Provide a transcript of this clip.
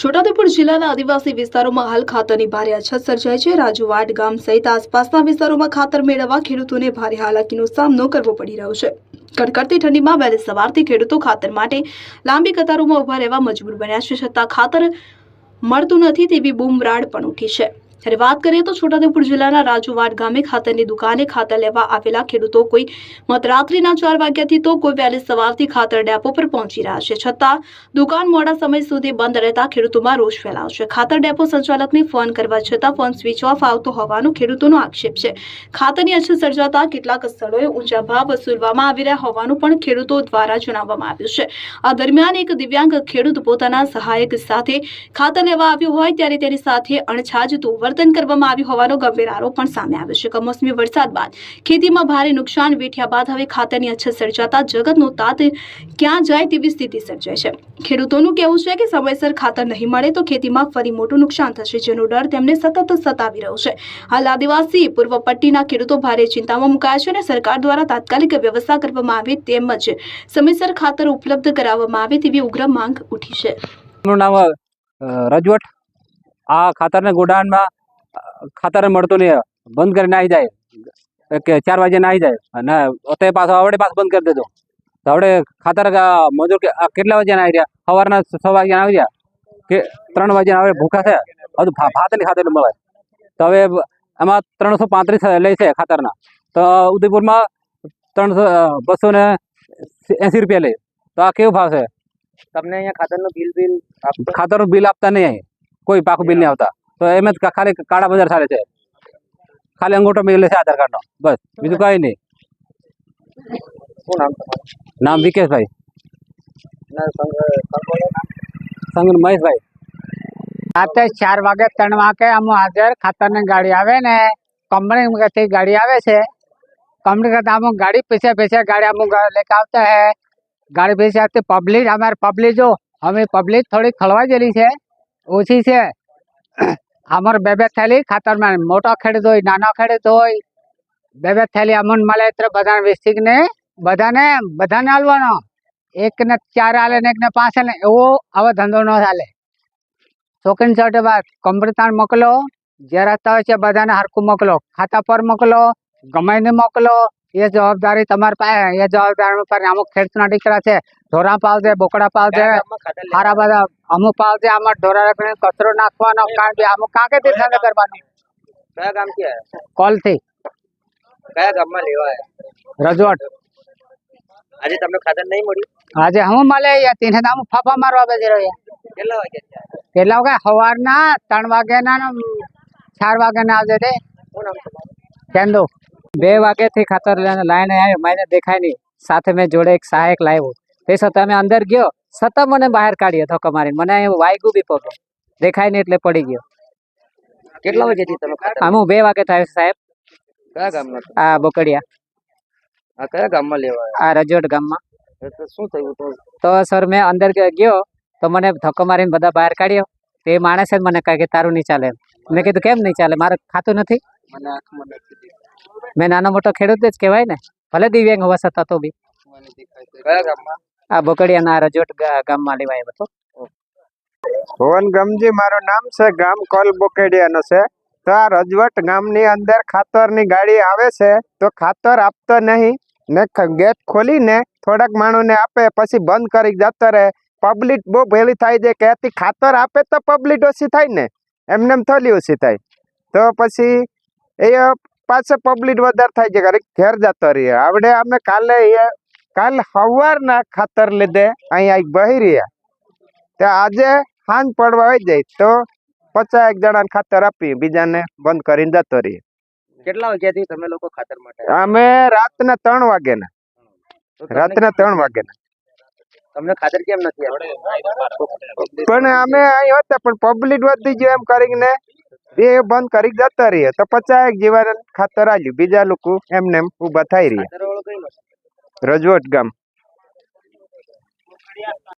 છોટાઉદેપુર જિલ્લાના આદિવાસી વિસ્તારોમાં હાલ ખાતરની ભારે અછત સર્જાય છે. રાજુવાડ ગામ સહિત આસપાસના વિસ્તારોમાં ખાતર મેળવવા ખેડૂતોને ભારે હાલાકીનો સામનો કરવો પડી રહ્યો છે. કડકડતી ઠંડીમાં વહેલી સવારથી ખેડૂતો ખાતર માટે લાંબી કતારોમાં ઊભા રહેવા મજબૂર બન્યા છે છતાં ખાતર મળતું નથી તેવી બૂમરાડ પણ ઉઠી છે. ત્યારે વાત કરીએ તો છોટાઉદેપુર જિલ્લાના રાજુવાડ ગામે ખાતરની દુકાને ખાતર લેવા આવેલા ખેડૂતો કોઈ મધરાત્રિના ચાર વાગ્યાથી તો કોઈ વહેલી સવારથી ખાતર ડેપો પર પહોંચી રહ્યા છે. છતાં દુકાન મોડા સમય સુધી બંધ રહેતા ખેડૂતોમાં રોષ ફેલાયો છે. ખાતર ડેપો સંચાલકને ફોન કરવા છતાં ફોન સ્વિચ ઓફ આવતો હોવાનો ખેડૂતોનો આક્ષેપ છે. ખાતરની અછત સર્જાતા કેટલાક સ્થળોએ ઊંચા ભાવ વસૂલવામાં આવી રહ્યા હોવાનું પણ ખેડૂતો દ્વારા જણાવવામાં આવ્યું છે. આ દરમિયાન એક દિવ્યાંગ ખેડૂત પોતાના સહાયક સાથે ખાતર લેવા આવ્યો હોય ત્યારે તેની સાથે અણછાજતું વર્તન કરવામાં આવ્યું હોવાનો ગંભીર આરોપ પણ સામે આવ્યો છે. કમોસમી વરસાદ બાદ ખેતીમાં ભારે નુકસાન વેઠ્યા બાદ હવે ખાતરની અછત સર્જાતા જગતનો તાત ક્યાં જાય તેવી સ્થિતિ સર્જાય છે. ખેડૂતોનું કહેવું છે કે સમયસર ખાતર નહીં મળે તો ખેતીમાં ફરી મોટું નુકસાન થશે, જેનો ડર તેમને સતત સતાવી રહ્યો છે. હાલ આદિવાસી, પૂર્વ પટ્ટીના ખેડૂતો ભારે ચિંતામાં મુકાયા છે અને સરકાર દ્વારા તાત્કાલિક વ્યવસ્થા કરવામાં આવે તેમજ સમયસર ખાતર ઉપલબ્ધ કરાવવામાં આવે તેવી ઉગ્ર માંગ ઉઠી છે. રજવટ આ ખાતરને ગોડાઉનમાં ખાતર મળતું નહીં. બંધ કરીને આવી જાય. કે ચાર વાગે આવી જાય. અને અત્યારે પાછો આવડે પાછો બંધ કરી દેજો. તો આવડે ખાતર મજૂર કે- આ કેટલા વાગ્યાના આવી રહ્યા? સવારના છ વાગ્યા આવી રહ્યા? કે ત્રણ વાગ્યા આવે ભૂખા છે? હજુ ભાત નહીં ખાતર મળે. તો હવે એમાં ત્રણસો પાંત્રીસ લે છે ખાતરના. તો ઉદયપુરમાં ત્રણસો બસો ને એંસી રૂપિયા લે. તો આ કેવું ભાવ છે? તમને અહીંયા ખાતરનું બિલ બિલ ખાતરનું બિલ આપતા નહીં અહીં. कोई पाख बिल नहीं आता तो एम का खाली काड़ा बजार सारे थे। खाली अंगूठो मिले थे आधार कार्ड बस बीजू कहीं नहीं। नाम विकेश भाई। संग महेश भाई। रात चार वगे तरण वगे हम हाजर खातर ने गाड़ी आवे ने कंपनी में कहती गाड़ी आवे से। कंपनी का हम गाड़ी पीछे पीछे गाड़ी हम लेके आते है। गाड़ी पीछे आती पब्लिक हमारे पब्लिक जो हमें पब्लिक थोड़ी खलवाई जरी है। ઓછી છે. અમારે બે બે થેલી ખાતરમાં મોટો ખેડૂત હોય નાનો ખેડૂત હોય બે બે થેલી અમન મળે એટલે બધાને વિસ્તિક ને બધાને બધાને હાલવાનો એક ને ચાર હાલે ને એક ને પાંચ હાલે એવો આવો ધંધો ન ચાલે. શોખીન ચોટે બાદ કંપની મોકલો જે રસ્તા હોય છે બધાને હરખું મોકલો ખાતા પર મોકલો ગમે મોકલો. એ જવાબદારી તમારી પાસે એ જવાબદારી પર અમુક ખેડૂતના દીકરા છે ઢોરા પાવ દે બોકડા પાવ દે કયા ગામમાં ખાતર લેવા સારા બધા અમુક પાવ દે આમાં ઢોરા રાખીને કચરો નાખવાનો કારણ કે અમુક કાંકે થી ધંધો કરવાનો કયા ગામથી આવ્યા કોલથી કયા ગામમાં લેવા આવ્યા રજવટ આજે તમને ખાતર નહીં મળ્યું આજે હું મળે અહીંયા તીને તો અમુક ફાફા મારવા બેસી રહ્યા કેટલા વાગ્યા આવ્યા કેટલા વાગે સવારના ત્રણ વાગ્યાના ને ચાર વાગ્યાના આવજે તે શું નામ તમારું કેંદો બે વાગ્યાથી ખાતર લઈને લાઈને આવ્યો મને દેખાય નહીં સાથે મેં જોડે એક સહાયક લાવ્યો તે છતાં અમે અંદર ગયો સતત મને બહાર કાઢ્યો ધક્કો મારીને. મને વાગ્યું બી પગે દેખાય નહીં એટલે પડી ગયો. કેટલા વાગે તમે આમ હું બે વાગે થાય સાહેબ. કયા ગામના આ બોકડિયા. આ કયા ગામમાં લેવા આ રજોટ ગામમાં. શું થયું તો? તો સર મેં અંદર ગયો. તો મને ધક્કો મારીને બધા બહાર કાઢ્યો. તે માણસે મને કહે કે તારું નહીં ચાલે મેં કીધું કેમ નહીં ચાલે? મારે ખાતું નથી. મેં નાનો મોટો ખેડૂત જ કહેવાય ને. ભલે દિવ્યાંગ હોવા છતાં તો બી. કયા ગામમાં? આ બોકડિયાના રજોટ ગામમાં લેવાયો હતો. ભુવન ગમજી, મારું નામ છે ગામ કોલ બોકેડિયાનો છે. તો આ રજવટ ગામની અંદર ખાતરની ગાડી આવે છે, તો ખાતર આપતો નહીં. ને ગેટ ખોલીને થોડાક માણસને આપે, પછી બંધ કરી જતો રહે. પબ્લિક બહુ ભેલી થાય છે કે ખાતર આપે તો પબ્લિક ઓછી થાય ને. એમને એમ થોડી ઓછી થાય. તો પછી એ પાછો પબ્લિક વધારે થાય છે, ઘરે જતો રહીએ આવડે અમે કાલે કાલ સવારના ખાતર લીધે અહીંયા બહી રહ્યા. તો આજે સાંજ પડવા આવી જાય તો પચાસ એક જણાને ખાતર આપી બીજાને બંધ કરીને જતો રહીએ. કેટલા વાગ્યાથી તમે લોકો ખાતર માટે અમે રાતના ત્રણ વાગ્યાના. રાતના ત્રણ વાગ્યાના. તમને ખાતર કેમ નથી પણ અમે અહીં હતા પણ પબ્લિક વધી ગયો એમ કરીને એ બંધ કરી જતા રહીએ. તો પચાસ એક જીવાને ખાતર આવ્યું બીજા લોકો એમને એમ ઊભા થઈ રહ્યા ખાતર વાળો કઈ નથી રજવટ ગામ.